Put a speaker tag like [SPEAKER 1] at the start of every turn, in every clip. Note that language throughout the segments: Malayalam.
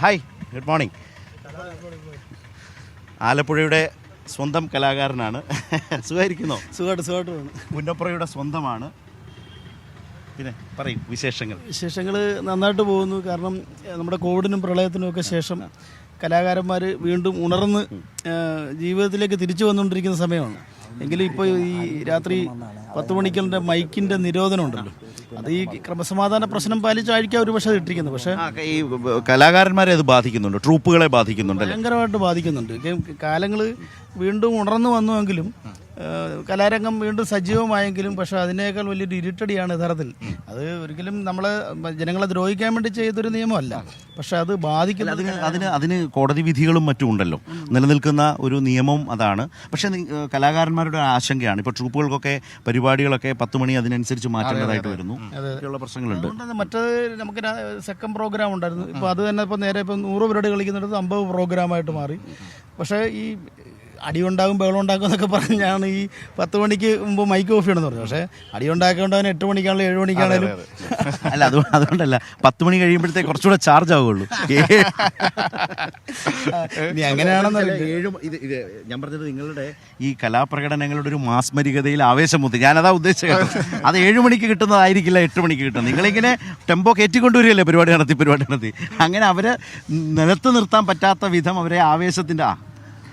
[SPEAKER 1] ഹായ് ഗുഡ് മോർണിംഗ് ആലപ്പുഴയുടെ സ്വന്തം കലാകാരനാണ്. സുഖമായിരിക്കുന്നോ?
[SPEAKER 2] സുഖമായിട്ട് സുഖമായിട്ട്
[SPEAKER 1] പുന്നപ്പുറയുടെ സ്വന്തമാണ്. പിന്നെ പറയും വിശേഷങ്ങൾ.
[SPEAKER 2] വിശേഷങ്ങൾ നന്നായിട്ട് പോകുന്നു. കാരണം നമ്മുടെ കോവിഡിനും പ്രളയത്തിനും ഒക്കെ ശേഷം കലാകാരന്മാർ വീണ്ടും ഉണർന്ന് ജീവിതത്തിലേക്ക് തിരിച്ചു വന്നുകൊണ്ടിരിക്കുന്ന സമയമാണ്. എങ്കിലും ഇപ്പോൾ ഈ രാത്രി പത്ത് മണിക്കലിന്റെ മൈക്കിന്റെ നിരോധനമുണ്ടല്ലോ അത് ഈ ക്രമസമാധാന പ്രശ്നം പാലിച്ചായിരിക്കാം ഒരു പക്ഷേ അത് ഇട്ടിരിക്കുന്നത്. പക്ഷേ
[SPEAKER 1] ആ, ഈ കലാകാരന്മാരെ അത് ബാധിക്കുന്നുണ്ട്. ട്രൂപ്പുകളെ ബാധിക്കുന്നുണ്ട്
[SPEAKER 2] ഭയങ്കരമായിട്ട് ബാധിക്കുന്നുണ്ട്. കാലങ്ങൾ വീണ്ടും ഉണർന്നു വന്നുവെങ്കിലും കലാരംഗം വീണ്ടും സജീവമായെങ്കിലും പക്ഷെ അതിനേക്കാൾ വലിയൊരു ഇരുട്ടടിയാണ് യഥാർത്ഥത്തിൽ. അത് ഒരിക്കലും നമ്മളെ ജനങ്ങളെ ദ്രോഹിക്കാൻ വേണ്ടി ചെയ്തൊരു നിയമമല്ല. പക്ഷെ അത് ബാധിക്കുന്നത്
[SPEAKER 1] അതിന് അതിന് അതിന് കോടതി വിധികളും മറ്റും ഉണ്ടല്ലോ. നിലനിൽക്കുന്ന ഒരു നിയമം അതാണ്. പക്ഷേ നി- ഏഹ് കലാകാരന്മാരുടെ ആശങ്കയാണ്. ഇപ്പോൾ ട്രൂപ്പുകൾക്കൊക്കെ പരിപാടികളൊക്കെ പത്ത് മണി അതിനനുസരിച്ച് മാറ്റേണ്ടതായിട്ട് വരുന്നു. ഒക്കെയുള്ള പ്രശ്നങ്ങളുണ്ട്.
[SPEAKER 2] അതുകൊണ്ട് മറ്റേ നമുക്ക് സെക്കൻഡ് പ്രോഗ്രാം ഉണ്ടായിരുന്നു. ഇപ്പോൾ അത് തന്നെ ഇപ്പോൾ നേരെ ഇപ്പൊ നൂറ് പരിപാടി കളിക്കുന്നിടത്ത് അമ്പത് പ്രോഗ്രാമായിട്ട് മാറി. പക്ഷേ ഈ അടിയുണ്ടാകും ബഹളം ഉണ്ടാക്കും എന്നൊക്കെ പറഞ്ഞാണ് ഈ പത്ത് മണിക്ക് മുമ്പ് മൈക്ക് ഓഫ് ചെയ്യണമെന്ന് പറഞ്ഞു. പക്ഷേ അടിയുണ്ടാക്കേണ്ടവന് എട്ട് മണിക്കാണെങ്കിലും ഏഴ് മണിക്കാണെങ്കിലും
[SPEAKER 1] അല്ല അത് അതുകൊണ്ടല്ല. പത്ത് മണി കഴിയുമ്പോഴത്തേക്ക് കുറച്ചുകൂടെ ചാർജ് ആവുകയുള്ളൂ.
[SPEAKER 2] ഇനി
[SPEAKER 1] അങ്ങനെയാണെന്നല്ല ഏഴ് ഇത് ഇത് ഞാൻ പറഞ്ഞത് നിങ്ങളുടെ ഈ കലാപ്രകടനങ്ങളുടെ ഒരു മാസ്മരികതയിൽ ആവേശം മുത്തി. ഞാനതാ ഉദ്ദേശിച്ചത് അത് ഏഴ് മണിക്ക് കിട്ടുന്നതായിരിക്കില്ല എട്ട് മണിക്ക് കിട്ടുന്നത്. നിങ്ങളിങ്ങനെ ടെമ്പോ കയറ്റിക്കൊണ്ടുവരികയല്ലേ പരിപാടി നടത്തി പരിപാടി നടത്തി. അങ്ങനെ അവരെ നിലത്ത് നിർത്താൻ പറ്റാത്ത വിധം അവരെ ആവേശത്തിന്റെ ആ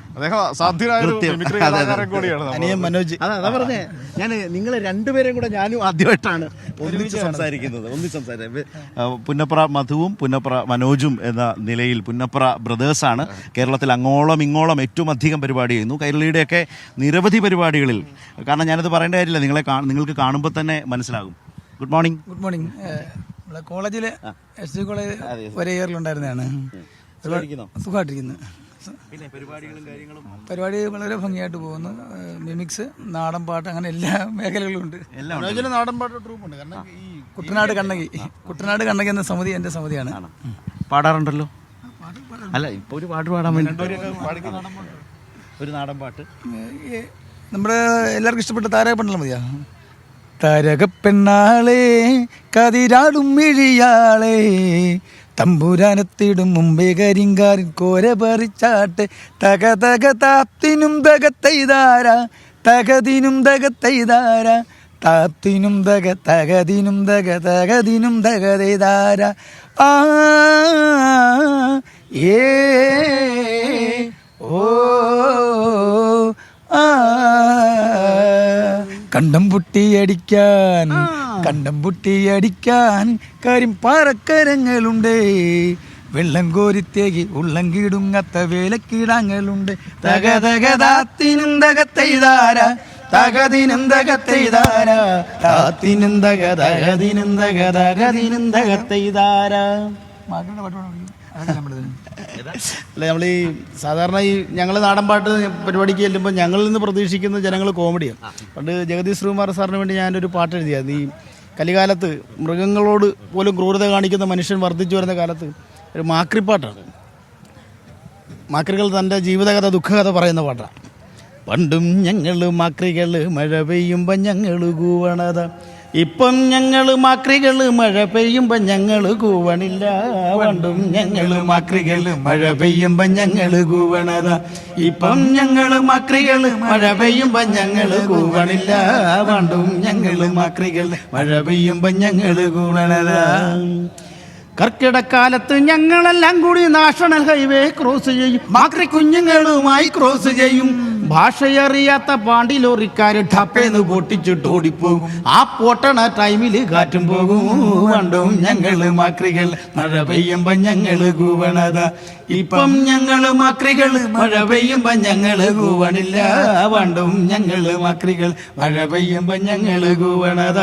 [SPEAKER 3] അദ്ദേഹം സാധ്യനായ ഒരു. മിമിക്രി. കലാകാരൻ കൂടിയാണ് നമ്മൾ.
[SPEAKER 2] അനിയൻ മനോജ്.
[SPEAKER 1] അതാ അതാ പറഞ്ഞേ ഞാൻ നിങ്ങളെ രണ്ടുപേരെയും കൂടെ ഞാനും ആദ്യമായിട്ടാണ് ഒന്നിച്ച് സംസാരിക്കുന്നത് ഒന്നിച്ച് സംസാരിക്കുന്നത്. ആ, പുന്നപ്ര മധുവും പുന്നപ്ര മനോജും എന്ന നിലയിൽ പുന്നപ്ര ബ്രദേഴ്സാണ്. കേരളത്തിൽ അങ്ങോളം ഇങ്ങോളം ഏറ്റവും അധികം പരിപാടി ചെയ്യുന്നു. കൈരളിയുടെയൊക്കെ നിരവധി പരിപാടികളിൽ. കാരണം ഞാനത് പറയേണ്ട കാര്യമില്ല. നിങ്ങളെ കാ- നിങ്ങൾക്ക് കാണുമ്പോൾ തന്നെ മനസ്സിലാകും. ഗുഡ് മോർണിംഗ്
[SPEAKER 4] ഗുഡ് മോർണിംഗ് നമ്മളെ കോളേജിൽ എസ് ഡി കോളേജ് ഒരേ ഇയറിലുണ്ടായിരുന്നതാണ് സുഖമായിട്ടിരിക്കുന്നു.
[SPEAKER 1] പിന്നെ പരിപാടികളും കാര്യങ്ങളും?
[SPEAKER 4] പരിപാടി വളരെ ഭംഗിയായിട്ട് പോകുന്നു. മിമിക്സ് നാടൻ പാട്ട് അങ്ങനെ എല്ലാ മേഖലകളും ഉണ്ട്.
[SPEAKER 1] എല്ലാം ഉണ്ട്.
[SPEAKER 2] നാടൻ പാട്ട് ട്രൂപ്പുണ്ട്. കാരണം ഈ
[SPEAKER 4] കുട്ടനാട് കണ്ണകി. കുട്ടനാട് കണ്ണകി എന്ന സമിതി എന്റെ സമിതിയാണ്.
[SPEAKER 1] പാടാറുണ്ടല്ലോ? അല്ല ഇപ്പൊ ഒരു പാട്ട് പാടാൻ വേണ്ടി. ഒരു നാടൻ പാട്ട്.
[SPEAKER 4] നമ്മുടെ എല്ലാവർക്കും ഇഷ്ടപ്പെട്ട താരകപ്പെണ്ണല്ലോ മതിയാ? തരകപ്പെണ്ണാളെ കതിരാടും മിഴിയാളെ തമ്പുരാനെത്തിടും മുമ്പേ കരിങ്കാരൻ കോര പറിച്ചാട്ടെ. തക തക താപ്തിനും തകത്തൈതാര തകതിനും തകത്തൈതാര താപ്തിനും തക തകതിനും തക തകതിനും തകതൈതാര ആ ഏ കണ്ടം പൊട്ടിയടിക്കാൻ കണ്ടം പൊട്ടിയടിക്കാൻ കാര്യം പാറക്കരങ്ങളുണ്ട്. വെള്ളം കോരിത്തേകി ഉള്ളം കീടുങ്ങത്ത വേലക്കീടാങ്ങളുണ്ട്. തക തക താത്തിനും തകത്തെയ്താര തകതിനും തകത്തെയ്താര താത്തിനും തക തകതിനും തക തകതിനും തകത്തെയ്താര മാക്കളുടെ പാട്ട്
[SPEAKER 2] അല്ല നമ്മൾ ഈ സാധാരണ ഈ ഞങ്ങൾ നാടൻ പാട്ട് പരിപാടിക്ക് ചെല്ലുമ്പോൾ ഞങ്ങളിൽ നിന്ന് പ്രതീക്ഷിക്കുന്ന ജനങ്ങൾ കോമഡിയാണ് പണ്ട് ജഗദീഷ് ശ്രീകുമാർ സാറിന് വേണ്ടി ഞാനൊരു പാട്ട് എഴുതിയായിരുന്നു. ഈ കലികാലത്ത് മൃഗങ്ങളോട് പോലും ക്രൂരത കാണിക്കുന്ന മനുഷ്യൻ വർദ്ധിച്ചു വരുന്ന കാലത്ത് ഒരു മാക്രിപ്പാട്ടാണ് മാക്രികൾ തന്റെ ജീവിതകഥ ദുഃഖകഥ പറയുന്ന പാട്ടാണ്. പണ്ടും ഞങ്ങൾ മാക്രികൾ മഴ പെയ്യുമ്പോൾ ഞങ്ങൾ കൂവണത ഇപ്പം ഞങ്ങൾ മാക്രികൾ മഴ പെയ്യുമ്പോൾ ഞങ്ങൾ കൂവണില്ല. പണ്ടും ഞങ്ങൾ മാക്രികൾ മഴ പെയ്യുമ്പോൾ ഞങ്ങൾ കൂവണത. ഇപ്പം ഞങ്ങൾ മാക്രികൾ മഴ പെയ്യുമ്പോൾ ഞങ്ങൾ കൂവണില്ല. പണ്ടും ഞങ്ങൾ മാക്രികൾ മഴ പെയ്യുമ്പോൾ ഞങ്ങൾ കൂവണത. കർക്കിടക്കാലത്ത് ഞങ്ങളെല്ലാം കൂടി നാഷണൽ ഹൈവേ ക്രോസ് ചെയ്യും. മാക്രി കുഞ്ഞുങ്ങളുമായി ക്രോസ് ചെയ്യും. ഭാഷയറിയാത്ത പാണ്ടി ലോറിക്കാര് ടപ്പേന്ന് പൊട്ടിച്ചിട്ട് ഓടിപ്പോകും. ആ പൊട്ടണ ടൈമിൽ കാറ്റും പോകും. ഞങ്ങൾ മാക്രികൾ മഴ പെയ്യുമ്പോ ഞങ്ങൾ കൂവണത. ഇപ്പം ഞങ്ങൾ മാക്രികൾ മഴ പെയ്യുമ്പോ ഞങ്ങൾ കൂവണില്ല. പണ്ടും ഞങ്ങൾ മാക്രികൾ മഴ പെയ്യുമ്പോ ഞങ്ങൾ കൂവണത.